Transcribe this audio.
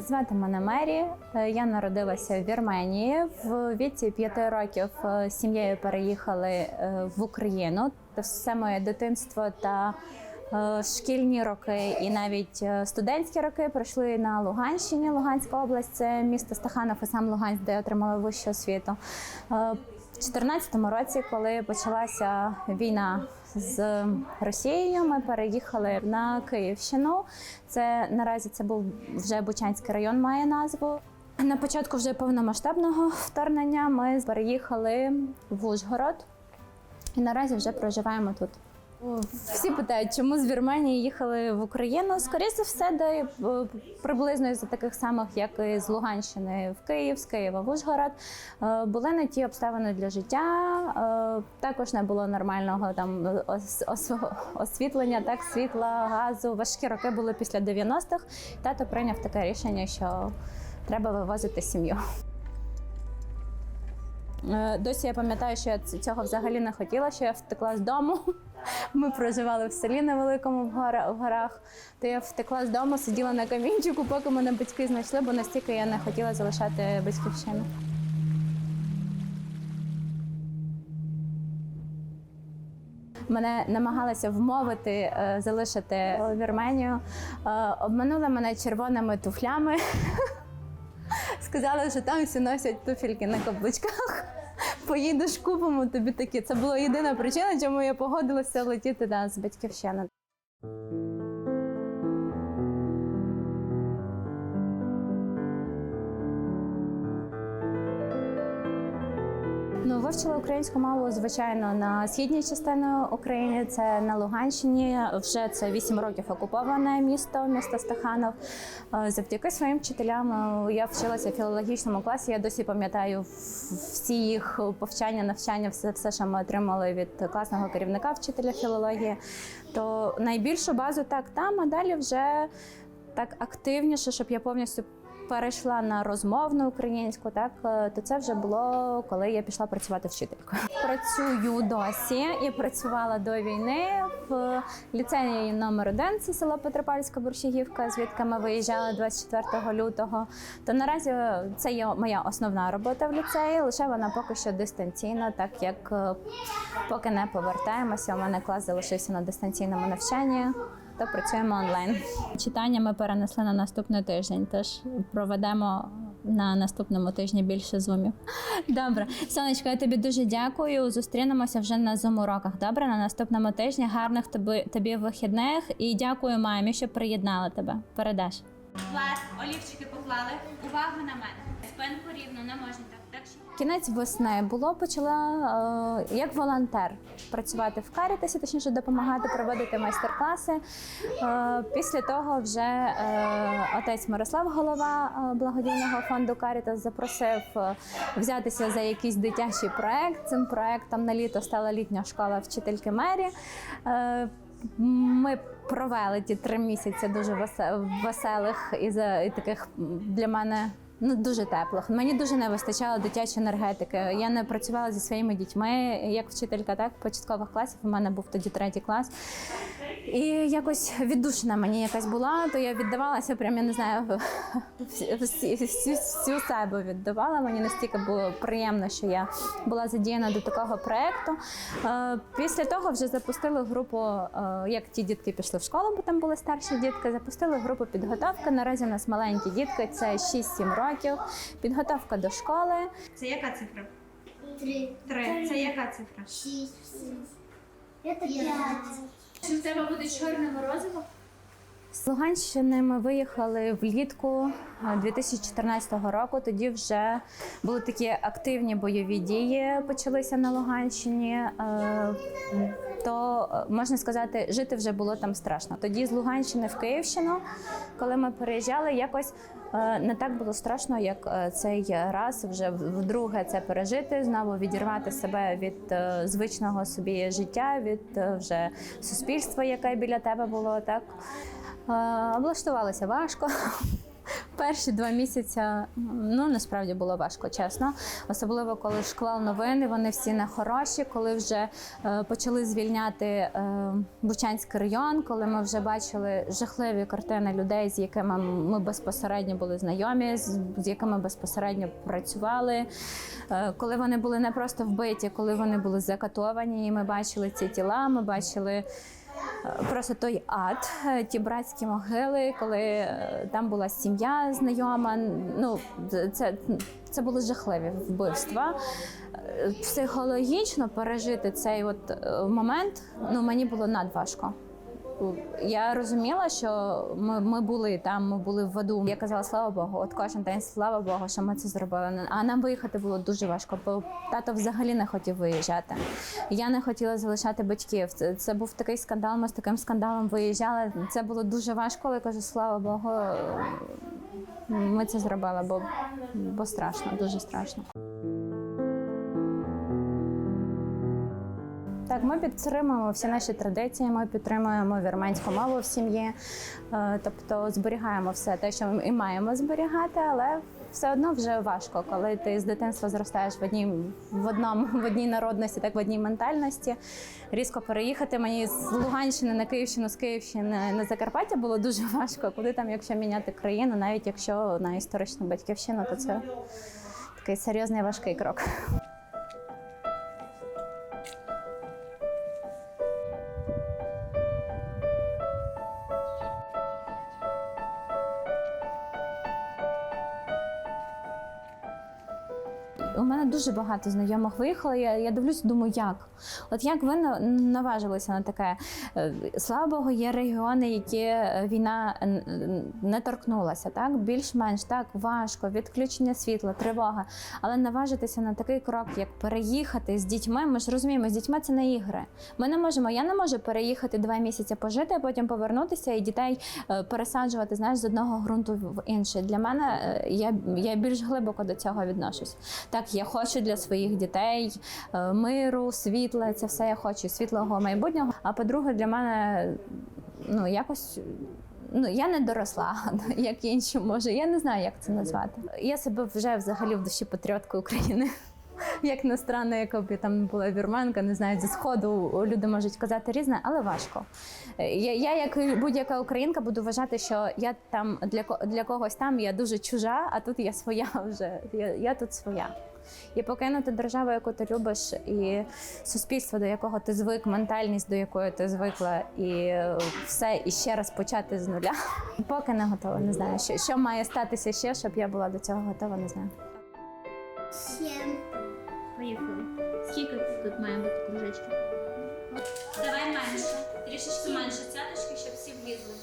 Звати мене Мері. Е, Я народилася в Вірменії. В віці п'яти років е, сім'єю переїхали е, в Україну. Та Все моє дитинство та шкільні роки і навіть студентські роки пройшли на Луганщині. Луганська область це місто Стаханов і сам Луганськ, де я отримала вищу освіту. У 2014 році, коли почалася війна з Росією, ми переїхали на Київщину. Це наразі це був вже Бучанський район, має назву. На початку вже повномасштабного вторгнення ми переїхали в Ужгород і наразі вже проживаємо тут. Всі питають, чому з Вірменії їхали в Україну. Скоріше за все, де е, приблизно з таких самих, як і з Луганщини в Київ, з Києва в Ужгород. Е, Були не ті обставини для життя. е, Також не було нормального там ос- ос- освітлення, так світла, газу. Важкі роки були після 90-х. Тато прийняв таке рішення, що треба вивозити сім'ю. Досі я пам'ятаю, що я цього взагалі не хотіла, що я втекла з дому. Ми проживали в селі невеликому в гора- в горах. То я втекла з дому, сиділа на камінчику, поки мене батьки знайшли, бо настільки я не хотіла залишати батьківщину. Мене намагалися вмовити е, залишити Вірменію. Е, обманули мене червоними туфлями. Сказали, що там всі носять туфельки на каблучках. Поїдеш купимо тобі такі. Це була єдина причина, чому я погодилася летіти да, з батьківщини. Вивчила українську мову, звичайно, на східній частині України, це на Луганщині. Вже це 8 років окуповане місто, місто Стаханов. Е, Завдяки своїм вчителям е, я вчилася в філологічному класі. Я досі пам'ятаю всі їх повчання, навчання, все, все, що ми отримали від класного керівника вчителя філології. То найбільшу базу так там, а далі вже так активніше, щоб я повністю перейшла на розмовну українську, так е, то це вже було коли я пішла працювати вчителькою. Працюю досі і працювала до війни в ліцеї номер 1 це село Петропавлівська Борщагівка, звідки ми виїжджали 24 лютого. То наразі це є моя основна робота в ліцеї, лише вона поки що дистанційна, так як е, поки не повертаємося. У мене клас залишився на дистанційному навчанні то працюємо онлайн. Читання ми перенесли на наступний тиждень, тож проведемо на наступному тижні більше зумів. Добре, сонечко, я тобі дуже дякую. Зустрінемося вже на зум уроках. Добре, на наступному тижні. Гарних тобі, тобі вихідних і дякую мамі, що приєднала тебе. Передаш. Клас, олівчики поклали. Увагу на мене. Спинку рівно, не можна так. Кінець весни було почала е, як волонтер працювати в Карітасі, точніше допомагати проводити майстер-класи. Е, після того вже е, отець Мирослав, голова е, благодійного фонду Карітас, запросив е, взятися за якийсь дитячий проект. Цим проектом на літо стала літня школа вчительки Мері. Е, ми провели ті три місяці дуже веселих і таких для мене ну дуже тепло. Мені дуже не вистачало дитячої енергетики. Я не працювала зі своїми дітьми як вчителька, так початкових класів. У мене був тоді третій клас. І якось віддушина мені якась була, то я віддавалася, прям я не знаю, всю, всю себе віддавала. Мені настільки було приємно, що я була задіяна до такого проєкту. Е, Після того вже запустили групу, е, як ті дітки пішли в школу, бо там були старші дітки. Запустили групу підготовки. Наразі у нас маленькі дітки, це 6-7 років. Підготовка до школи. це яка цифра? Три. Три. Це яка цифра? Шесть. Это пять. Чи в тебе буде чорне морозиво? З Луганщини ми виїхали влітку е, 2014 року. Тоді вже були такі активні бойові дії, почалися на Луганщині. То е, можна сказати, жити вже було там страшно. Тоді з Луганщини в Київщину, коли ми переїжджали, якось е, не так було страшно, як е, цей раз вже вдруге це пережити, знову відірвати себе від звичного собі життя, від вже суспільства, яке біля тебе було так. Облаштувалися важко. Перші два місяці ну насправді було важко, чесно. Особливо коли шквал новини, вони всі не хороші. Коли вже е, почали звільняти е, Бучанський район, коли ми вже бачили жахливі картини людей, з якими ми безпосередньо були знайомі, з, з якими безпосередньо працювали. Е, коли вони були не просто вбиті, коли вони були закатовані, і ми бачили ці тіла, ми бачили. Просто той ад, е, ті братські могили, коли е, там була сім'я знайома. Ну це, це були жахливі вбивства. Е, Психологічно пережити цей от момент ну мені було надважко. Я розуміла, що ми, ми були там, ми були в аду. Я казала, слава Богу, от кожен день, слава Богу, що ми це зробили. А нам виїхати було дуже важко, бо тато взагалі не хотів виїжджати. Я не хотіла залишати батьків. Це, це був такий скандал. Ми з таким скандалом виїжджали. Це було дуже важко, але я кажу, слава Богу, ми це зробили, бо, бо страшно, дуже страшно. Так, ми підтримуємо всі наші традиції. Ми підтримуємо вірменську мову в сім'ї, Е, тобто зберігаємо все те, що ми і маємо зберігати, але все одно вже важко, коли ти з дитинства зростаєш в одній в одному в одній народності, так в одній ментальності. Різко переїхати мені з Луганщини на Київщину, з Київщини на Закарпаття було дуже важко. Куди там, якщо міняти країну, навіть якщо на історичну батьківщину, то це такий серйозний важкий крок. Дуже багато знайомих виїхало. Я, я дивлюсь, думаю, як? От як ви наважилися на таке? Е, Слава Богу, є регіони, які е, війна е, не торкнулася. Так більш-менш так важко, відключення світла, тривога. Але наважитися на такий крок, як переїхати з дітьми. Ми ж розуміємо, з дітьми це не ігри. Ми не можемо. Я не можу переїхати два місяці пожити, а потім повернутися і дітей пересаджувати знаєш, з одного ґрунту в інший. Для мене я, я більш глибоко до цього відношусь. Так, я хочу для своїх дітей е, миру, світла, це все я хочу, світлого майбутнього. А по-друге, для мене ну якось. Ну, я не доросла, як інші може. Я не знаю, як це назвати. Я себе вже взагалі в душі патріоткою України. Як не странно, яка б там була вірменка, не знаю, зі сходу люди можуть казати різне, але важко. Я, я як будь-яка українка, буду вважати, що я там для для когось там я дуже чужа, а тут я своя вже. Я, я тут своя. І покинути державу, яку ти любиш, і суспільство, до якого ти звик, ментальність, до якої ти звикла, і все, і ще раз почати з нуля. Поки не готова, не знаю. Що, що має статися ще, щоб я була до цього готова, не знаю. Сім. Поїхали. Скільки тут має бути кружечки? Давай менше. Трішечки менше цяточки, щоб всі влізли.